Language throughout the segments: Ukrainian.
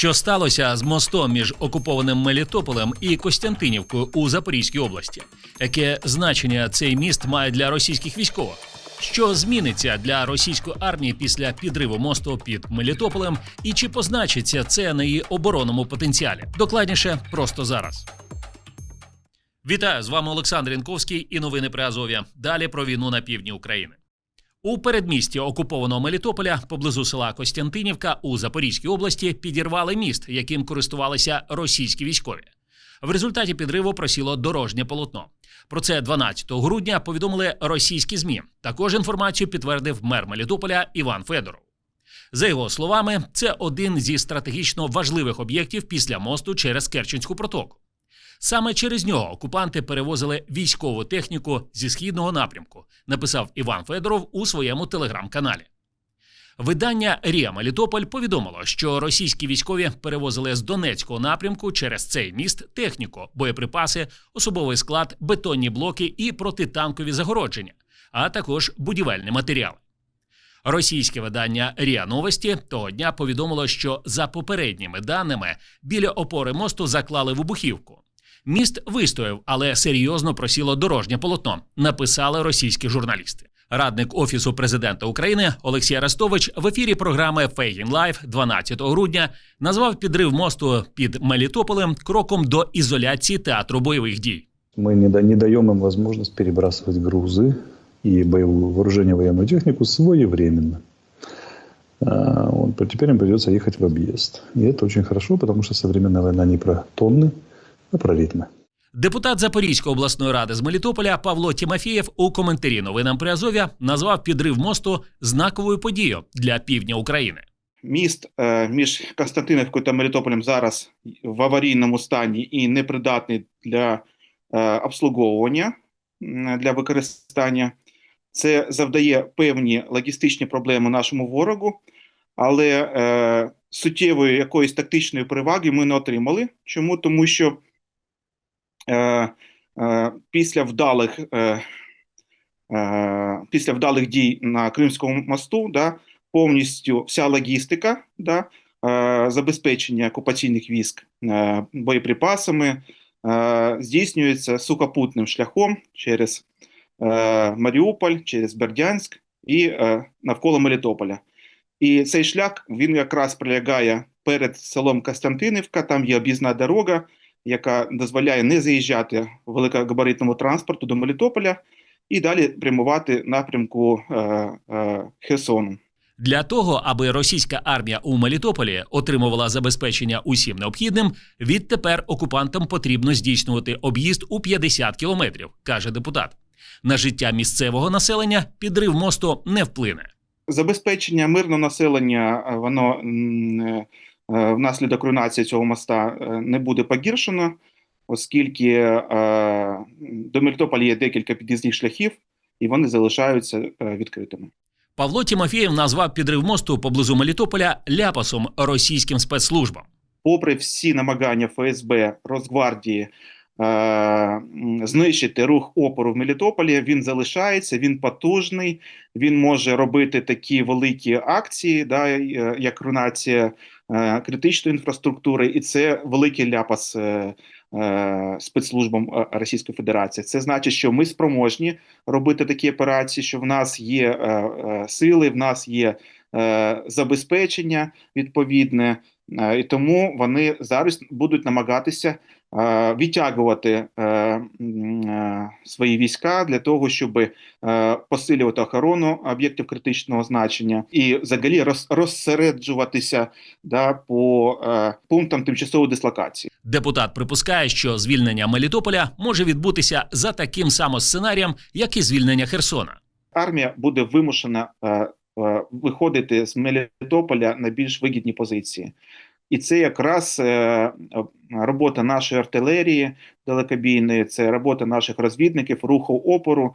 Що сталося з мостом між окупованим Мелітополем і Костянтинівкою у Запорізькій області? Яке значення цей міст має для російських військових? Що зміниться для російської армії після підриву мосту під Мелітополем, і чи позначиться це на її оборонному потенціалі? Докладніше просто зараз. Вітаю з вами Олександр Янковський і новини при Азові. Далі про війну на півдні України. У передмісті окупованого Мелітополя поблизу села Костянтинівка у Запорізькій області підірвали міст, яким користувалися російські військові. В результаті підриву просіло дорожнє полотно. Про це 12 грудня повідомили російські змі. Також інформацію підтвердив мер Мелітополя Іван Федоров. За його словами, це один зі стратегічно важливих об'єктів після мосту через Керченську протоку. Саме через нього окупанти перевозили військову техніку зі східного напрямку, написав Іван Федоров у своєму телеграм-каналі. Видання Рія Мелітополь повідомило, що російські військові перевозили з Донецького напрямку через цей міст техніку, боєприпаси, особовий склад, бетонні блоки і протитанкові загородження, а також будівельні матеріали. Російське видання Ріа Новості того дня повідомило, що за попередніми даними біля опори мосту заклали вибухівку. Міст вистояв, але серйозно просіло дорожнє полотно. Написали російські журналісти. Радник офісу президента України Олексій Арестович в ефірі програми Фейгін Лайф 12 грудня назвав підрив мосту під Мелітополем кроком до ізоляції театру бойових дій. Мы не, да- не даем им возможность перебрасывать грузы и боевое вооружение, военную технику своевременно. А, вот, теперь им придется ехать в объезд. И это очень хорошо, потому что современная война не про тонны, а про ритмы. Депутат Запорізької обласної ради з Мелітополя Павло Тімофєєв у коментарі новинам при Азові назвав підрив мосту знаковою подією для півдня України. Міст е, між Константинівкою та Мелітополем зараз в аварійному стані і непридатний для е, обслуговування для використання. Це завдає певні логістичні проблеми нашому ворогу, але е, суттєвої якоїсь тактичної переваги ми не отримали. Чому? Тому що після вдалих е, е, після вдалих дій на Кримському мосту, да, повністю вся логістика, да, е, забезпечення окупаційних військ е, боєприпасами е, здійснюється сухопутним шляхом через е, Маріуполь, через Бердянськ і е, навколо Мелітополя. І цей шлях він якраз пролягає перед селом Костянтинівка. Там є об'їзна дорога, яка дозволяє не заїжджати великогабаритному транспорту до Мелітополя і далі прямувати напрямку е, е, Херсону. Для того, аби російська армія у Мелітополі отримувала забезпечення усім необхідним, відтепер окупантам потрібно здійснювати об'їзд у 50 кілометрів, каже депутат. На життя місцевого населення підрив мосту не вплине. Забезпечення мирного населення е, воно е, внаслідок руйнації цього моста е, не буде погіршено, оскільки е, до Мелітополя є декілька під'їзних шляхів, і вони залишаються е, відкритими. Павло Тімофєєв назвав підрив мосту поблизу Мелітополя ляпасом російським спецслужбам. попри всі намагання ФСБ, Росгвардії е, знищити рух опору в Мелітополі, він залишається, він потужний, він може робити такі великі акції, да, е, як руйнація е, критичної інфраструктури, і це великий ляпас е, е, спецслужбам е, Російської Федерації. Це значить, що ми спроможні робити такі операції, що в нас є е, е, сили, в нас є е, забезпечення відповідне. Е, І тому вони зараз будуть намагатися е, відтягувати е, е, свої війська для того, щоб е, посилювати охорону об'єктів критичного значення і взагалі роз, розсереджуватися да, по е, пунктам тимчасової дислокації. Депутат припускає, що звільнення Мелітополя може відбутися за таким самим сценарієм, як і звільнення Херсона. Армія буде вимушена е, е, виходити з Мелітополя на більш вигідні позиції. І це якраз е, робота нашої артилерії далекобійної, це робота наших розвідників, руху опору,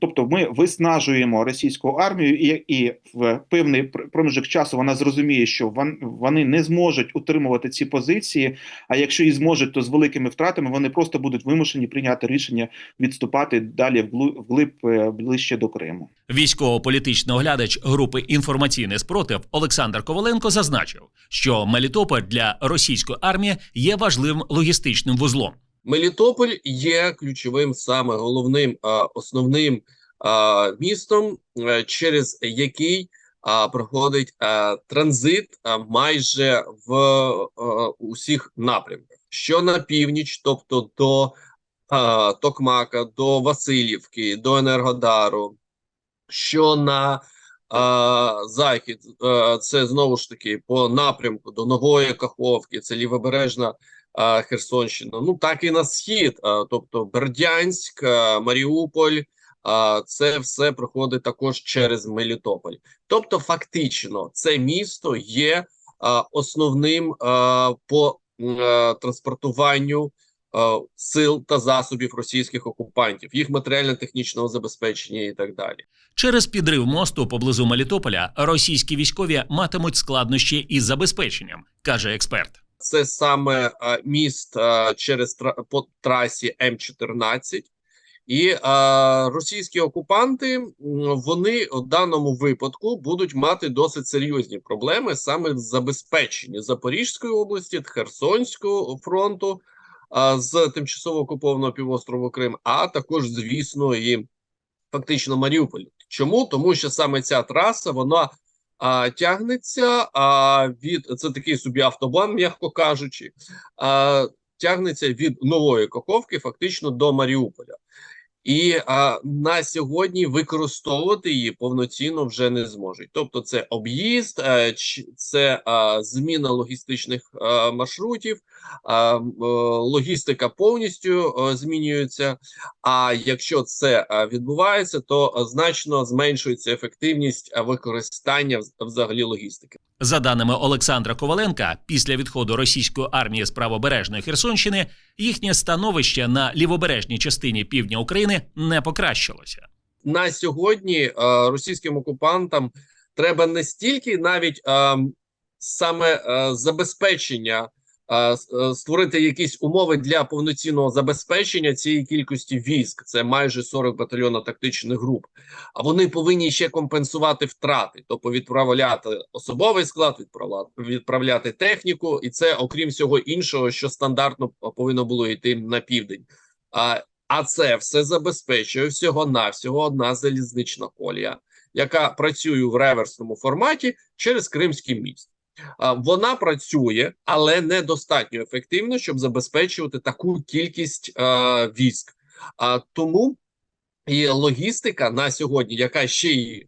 Тобто ми виснажуємо російську армію, і, і в певний пр- проміжок часу вона зрозуміє, що вони не зможуть утримувати ці позиції. А якщо і зможуть, то з великими втратами вони просто будуть вимушені прийняти рішення відступати далі вглиб е, ближче до Криму. Військово-політичний оглядач групи інформаційний спротив Олександр Коваленко зазначив, що Мелітополь для російської армії є важливим логістичним вузлом. Мелітополь є ключовим саме головним основним містом, е, через який проходить транзит майже в усіх напрямках, що на північ, тобто до Токмака, до Васильівки, до Енергодару, що на захід, це знову ж таки по напрямку до Нової Каховки, це лівобережна Херсонщина. Ну так і на схід, тобто Бердянськ, Маріуполь. Це все проходить також через Мелітополь. Тобто, фактично, це місто є основним по транспортуванню а, сил та засобів російських окупантів, їх матеріально-технічного забезпечення і так далі. Через підрив мосту поблизу Мелітополя російські військові матимуть складнощі із забезпеченням, каже експерт. це саме міст через тра по трасі М14. І російські окупанти вони у даному випадку будуть мати досить серйозні проблеми саме в забезпеченні Запорізької області, Херсонського фронту з тимчасово окупованого півострову Крим, а також, звісно, і фактично Маріуполь. Чому? Тому що саме ця траса вона а, тягнеться а, від це такий собі автобан, м'яко кажучи, а, тягнеться від нової Каховки фактично до Маріуполя. І а, на сьогодні використовувати її повноцінно вже не зможуть. Тобто, це об'їзд, е, це а, зміна логістичних а, маршрутів, е, логістика повністю е, змінюється. А якщо це е, відбувається, то е, значно зменшується ефективність е, використання взагалі логістики. За даними Олександра Коваленка, після відходу російської армії з правобережної Херсонщини їхнє становище на лівобережній частині півдня України не покращилося. на сьогодні е, російським окупантам треба не стільки навіть е, саме е, забезпечення. Е, Створити якісь умови для повноцінного забезпечення цієї кількості військ, це майже 40 батальйонів тактичних груп. А вони повинні ще компенсувати втрати, тобто відправляти особовий склад, відправляти техніку, і це окрім всього іншого, що стандартно повинно було йти на південь. А а це все забезпечує всього навсього одна залізнична колія, яка працює в реверсному форматі через Кримський міст. Вона працює, але недостатньо ефективно, щоб забезпечувати таку кількість військ. А тому і логістика на сьогодні, яка ще й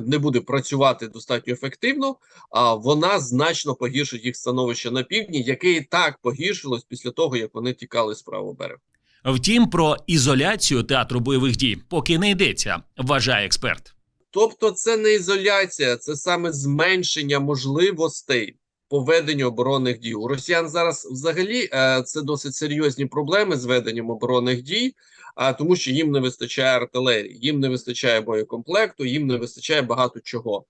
не буде працювати достатньо ефективно, а вона значно погіршить їх становище на півдні, яке і так погіршилось після того, як вони тікали з правого берега. Втім, про ізоляцію театру бойових дій поки не йдеться, вважає експерт. Тобто, це не ізоляція, це саме зменшення можливостей по веденню оборонних дій. У росіян зараз взагалі е, це досить серйозні проблеми з веденням оборонних дій, а тому, що їм не вистачає артилерії, їм не вистачає боєкомплекту, їм не вистачає багато чого.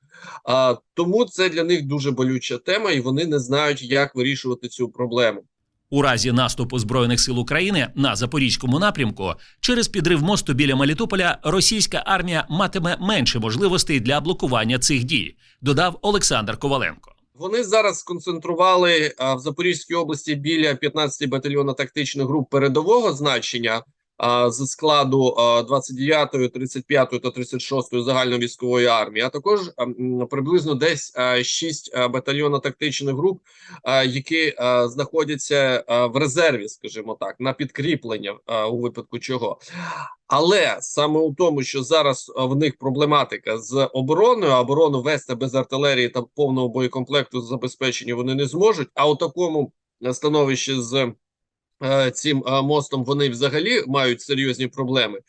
А, тому це для них дуже болюча тема, і вони не знають, як вирішувати цю проблему. У разі наступу збройних сил України на запорізькому напрямку через підрив мосту біля Мелітополя російська армія матиме менше можливостей для блокування цих дій, додав Олександр Коваленко. Вони зараз сконцентрували в Запорізькій області біля 15 батальйона тактичних груп передового значення з складу а, 29-ї, 35-ї та 36-ї загальновійськової армії, а також приблизно десь а, 6 а, батальйонів тактичних груп, які знаходяться в резерві, скажімо так, на підкріплення у випадку чого. Але саме у тому, що зараз в них проблематика з обороною, а оборону вести без артилерії та повного боєкомплекту забезпечення вони не зможуть. А у такому е, становищі з е, цим е, мостом вони взагалі мають серйозні проблеми.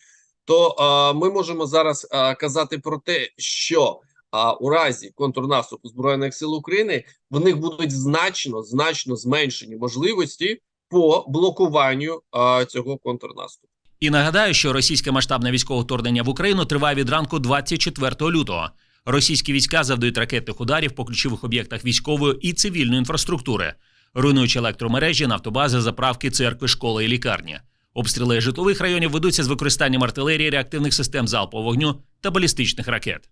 То е, ми можемо зараз е, казати про те, що у разі контрнаступу збройних сил України в них будуть значно значно зменшені можливості по блокуванню е, цього контрнаступу. І нагадаю, що російське масштабне військове вторгнення в Україну триває від ранку 24 лютого. Російські війська завдають ракетних ударів по ключових об'єктах військової і цивільної інфраструктури, руйнуючи електромережі, нафтобази, заправки, церкви, школи і лікарні. Обстріли житлових районів ведуться з використанням артилерії, реактивних систем залпового вогню та балістичних ракет.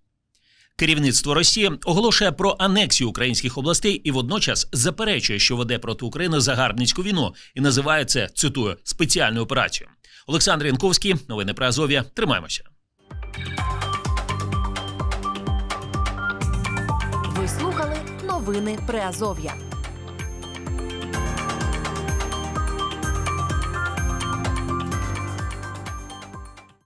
Керівництво Росії оголошує про анексію українських областей і водночас заперечує, що веде проти України загарбницьку війну і називає це цитую спеціальною операцією. Олександр Янковський, новини про Азов'я. Тримаємося. Ви слухали новини Приазов'я.